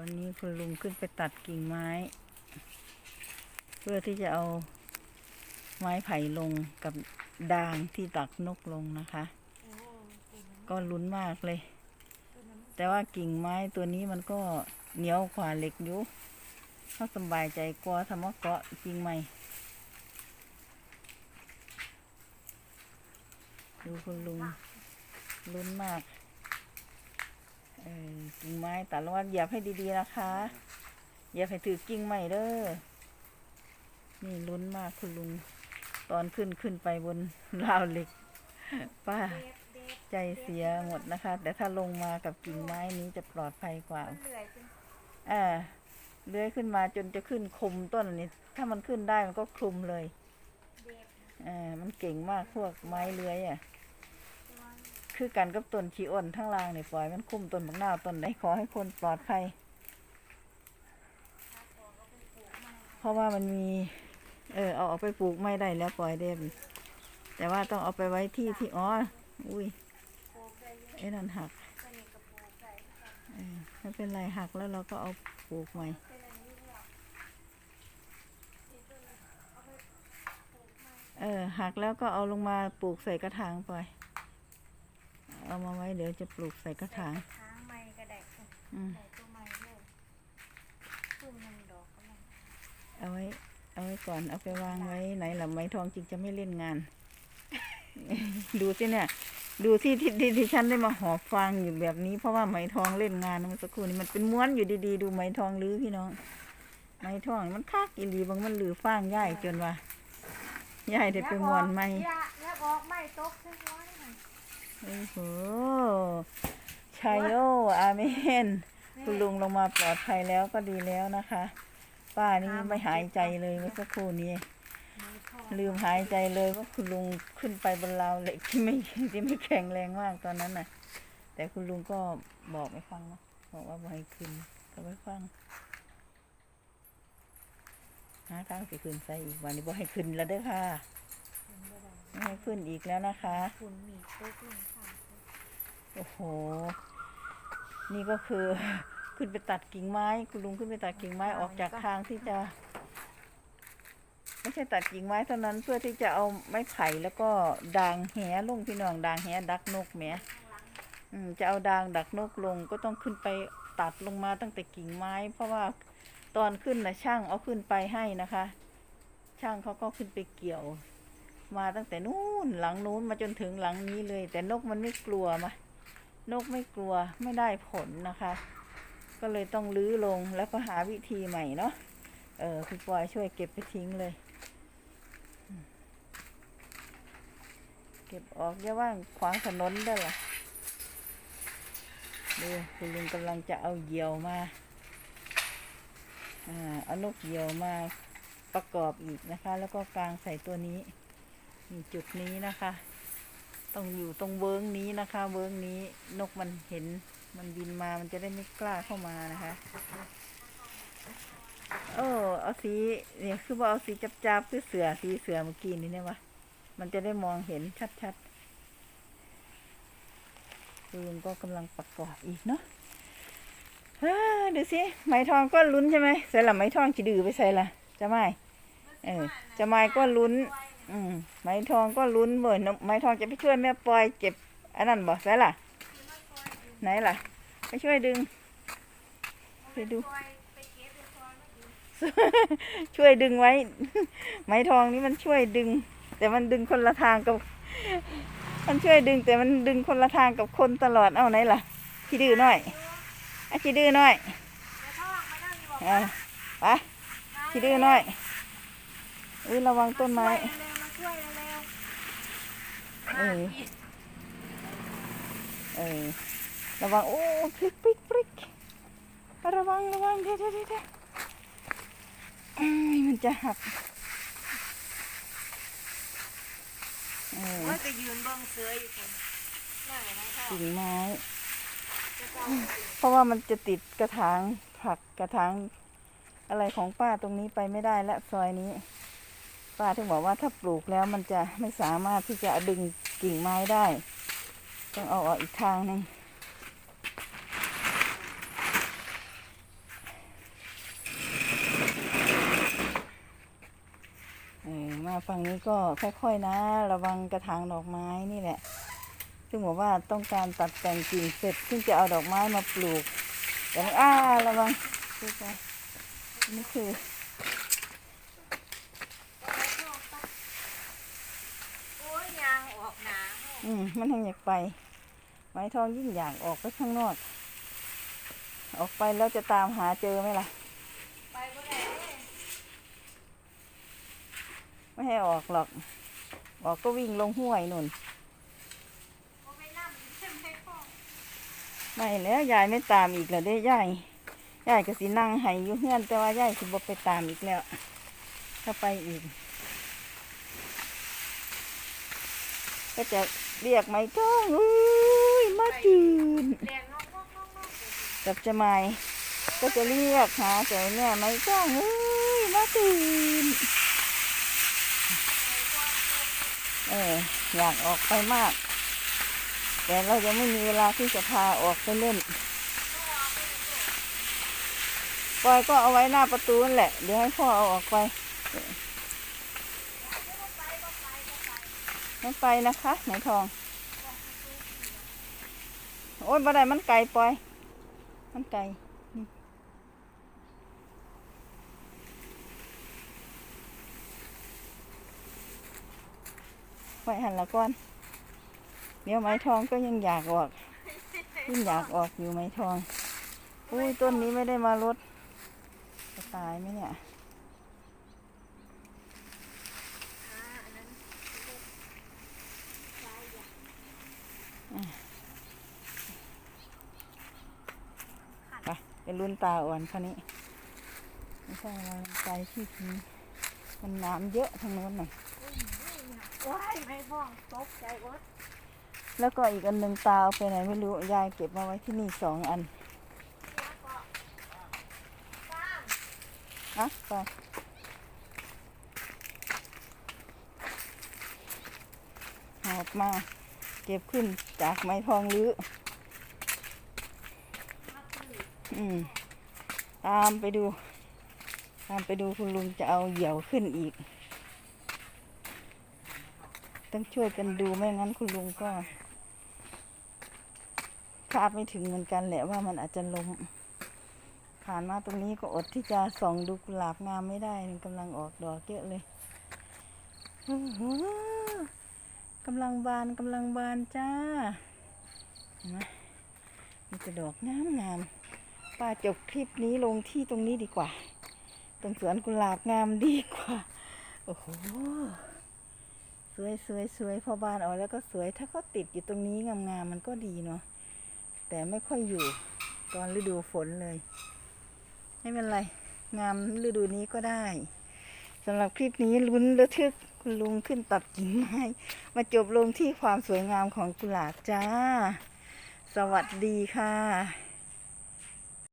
อนนี้คุณลุงขึ้นไปตัดกิ่งไม้ เพื่อที่จะเอาไม้ไผ่ลงกับดางที่ตักนกลงนะคะ ก็ลุ้นมากเลย แต่ว่ากิ่งไม้ตัวนี้มันก็เหนียวกว่าเหล็กอยู่เขาสบายใจกว่าทำว่าเกาะกิ่งไม้ดูคุณลุงลุ้นมาก กิ่งไม้ตัดแล้วว่าเหยียบให้ดีๆนะคะเหยียบให้ถือกิ่งไม้เด้อนี่ลุ้นมากคุณลุง ตอนขึ้นขึ้นไปบนราวเหล็ก ป้าใจเสียหมดนะคะ แต่ถ้าลงมากับกิ่งไม้นี้จะปลอดภัยกว่ามันเหนื่อยเป็นอ่าเลื้อยขึ้นมาจนจะขึ้นคลุมต้นนี้ถ้ามันขึ้นได้มันก็คลุมเลยเด็กอ่ามันเก่งมากพวกไม้เลื้อยอะ คือกันกับต้นชีอ้นทั้งรางเนี่ยปล่อยมันคุ้มต้นบักนาวต้นไหนขอให้คนปลอดภัย เพราะว่ามันมี เออเอาออกไปปลูกไม่ได้แล้วปล่อยเดมแต่ว่าต้องเอาไปไว้ที่ที่อ๋ออุ้ยได้เอ้นั่นหักไม่เป็นไรหักแล้วเราก็เอาปลูกใหม่เออกนี่ตัวนี้เอาไปปลูกใหม่เออหักแล้วก็เอาลงมาปลูกใส่กระถางไป เอามาไว้เดี๋ยวจะปลูกใส่กระถางทางใหม่ก็ได้อืมใส่ตัวใหม่เลยตุ้มหนึ่งดอกก็ไม่เอาไว้ เอาไว้ก่อนเอาไปวางไว้ไหนล่ะไม้ทองจริงจะไม่เล่นงาน ดูสิเนี่ย ดูที่ที่ที่ที่ฉันได้มาหอบฟางอยู่แบบนี้เพราะว่าไหมทองเล่นงานเมื่อสักครู่นี้มันเป็นม้วนอยู่ดีๆ ดูไหมทองลื้อพี่น้องไหมทองมันคักอีหลีบางมันหลือฟางย่ายจนว่าย่ายได้ไปม้วนไหม อย่าแล้วออกไม่ตกเส้นร้อยหน่อย โอ้โหชัยโยอาเมน คุณลุงลงมาปลอดภัยแล้วก็ดีแล้วนะคะ ป้านี่ไม่หายใจเลยเมื่อสักครู่นี้มือทองลืมหายใจเลยว่าคุณลุงขึ้นไปบนราวเหล็กที่ไม่ที่ไม่แข็งแรงมากตอนนั้นน่ะ แต่คุณลุงก็บอกไม่ฟังนะบอกว่าบ่ให้ขึ้นก็ไม่ฟังหาทางสิขึ้นใส่อีกวันนี้บ่ให้ขึ้นแล้วเด้อค่ะคุณก็ ได้ไม่ให้ขึ้นอีกแล้วนะคะ คุณมีตกลงค่ะโอ้โห นี่ก็คือ ขึ้นไปตัดกิ่งไม้ คุณลุงขึ้นไปตัดกิ่งไม้ออกจากทางที่จะ ไม่ใช่ตัดกิ่งไม้เท่านั้นเพื่อที่จะเอาไม้ไผ่แล้วก็ดางแหลงพี่น้องดางแหดักนกแหมอืมจะเอาดางดักนกลงก็ต้องขึ้นไปตัดลงมาตั้งแต่กิ่งไม้ เพราะว่าตอนขึ้นนะช่างเอาขึ้นไปให้นะคะ ช่างเขาก็ขึ้นไปเกี่ยว มาตั้งแต่นู้นหลังนู้นมาจนถึงหลังนี้เลย แต่นกมันไม่กลัวมานกไม่กลัวไม่ได้ผลนะคะ ก็เลยต้องลื้อลงแล้วก็หาวิธีใหม่เนาะเออคุณปอยช่วยเก็บไปทิ้งเลย เก็บออกอย่าว่างขวางถนนได้ละดูคุณลุงกำลังจะเอาเหยี่ยวมาอ่าเอานกเหยี่ยวมาประกอบอีกนะคะ แล้วก็กางใส่ตัวนี้ จุดนี้นะคะ ต้องอยู่ตรงเวิ้งนี้นะคะ เวิ้งนี้นกมันเห็นมันบินมามันจะได้ไม่กล้าเข้ามานะคะโอ้เอาสีเนี่ยคือว่าเอาสีจับๆคือเสือสีเสือเมื่อกี้นี่เนี่ยวะมันจะได้มองเห็นชัดๆคุณลุงก็กำลังประกอบอีกเนาะเฮ้ยดูสิไหมทองก็ลุ้นใช่ไหมใส่ละไหมทองจะดื้อไปใส่ละจะไม่เออจะไม่ก็ลุ้น อืมไหมทองก็ลุ้นเบิร์นไหมทองจะไปช่วยแม่ปอยเก็บอันนั้นบอกใส่ละไหนล่ะ ไปช่วยดึง ไปดู ช่วยดึงไว้ไหมทองนี่มันช่วยดึง แต่มันดึงคนละทางกับ มันช่วยดึง แต่มันดึงคนละทางกับคนตลอด เอ้าไหนล่ะขี้ดื้อหน่อยอะขี้ดื้อหน่อยอะไปขี้ดื้อหน่อยอุ้ยระวังต้นไม้ ช่วยเร็วๆเออ เออ ระวัง โอ้พลิกพลิกพลิกระวังระวังเดี๋ยวเดี๋ยวเด้มันจะหักว่าจะยืนเบิ่งเสืออยู่คนกิ่งไม้ เพราะว่ามันจะติดกระถางผักกระถางอะไรของป้าตรงนี้ไปไม่ได้และซอยนี้ ป้าถึงบอกว่าถ้าปลูกแล้วมันจะไม่สามารถที่จะดึงกิ่งไม้ได้ ต้องเอาออกอีกทางนึงมาฝั่งนี้ก็ค่อยๆนะ ระวังกระถางดอกไม้นี่แหละ ซึ่งบอกว่าต้องการตัดแต่งกิ่งเสร็จซึ่งจะเอาดอกไม้มาปลูกแต่อ้าระวังนี่คือ อืมมันทางอยากไป ไม้ทองยิ่งอยากออกไปข้างนอก ออกไปแล้วจะตามหาเจอไหมล่ะ ไปได้ไม่ให้ออกหรอก ออกก็วิ่งลงห้วยนุ่น ไม่แล้วยายไม่ตามอีกแล้วเด้ยาย ยายก็สินั่งให้อยู่เฮือนแต่ว่ายายสิบ่ไปตามอีกแล้ว ถ้าไปอีก ก็จะเรียกไม่ก้องอุ้ยมาจืนแดกับจะไม่ก็จะเรียกหาแต่เนี่ยไม่ก้องอุ้ยมาจืนเอออยากออกไปมาก แต่เรายังไม่มีเวลาที่จะพาออกไปเล่นปอยก็เอาไว้หน้าประตูนั่นแหละ เดี๋ยวให้พ่อเอาออกไป ไม่ไปนะคะ ไหนทอง โอ้ยบ่ได้มันไกลปอย มันไก่ไว้หันละก่อน เดี๋ยวไม้ทองก็ยังอยากออกยังอยากออกอยู่ไม้ทอง อุ้ยต้นนี้ไม่ได้มารดจะตายไหมเนี่ย อ่าอันนั้น ไปเป็นรุ่นตาอ่อนคันนี้ไม่ใช่ว่าใจที่นี้มันน้ำเยอะทางโน้นน่ะโอ้ยไม่พ่อตกใจอดแล้วก็อีกอันหนึ่งตาเอาไปไหนไม่รู้ ยายเก็บมาไว้ที่นี่สองอันบ้างอะไปหอบมา เก็บขึ้นจากไม้ทองลื้ออืมตามไปดู ตามไปดูคุณลุงจะเอาเหยี่ยวขึ้นอีก ต้องช่วยกันดูไม่งั้นคุณลุงก็คาดไม่ถึงเหมือนกันแหละว่ามันอาจจะล้ม ผ่านมาตรงนี้ก็อดที่จะส่องดูกุหลาบงามไม่ได้กำลังออกดอกเยอะเลย กำลังบานกำลังบานจ้าเห็นไหมมีแต่ดอกงามงามป้าจบคลิปนี้ลงที่ตรงนี้ดีกว่า ตรงสวนกุหลาบงามดีกว่า โอ้โห สวยสวยสวยพอบานออกแล้วก็สวย ถ้าเขาติดอยู่ตรงนี้งามๆมันก็ดีเนาะ แต่ไม่ค่อยอยู่ตอนฤดูฝนเลย ไม่เป็นไร งามฤดูนี้ก็ได้สำหรับคลิปนี้ลุ้นระทึก คุณลุงขึ้นตัดกิ่งไม้มาจบลงที่ความสวยงามของกุหลาบจ้า สวัสดีค่ะ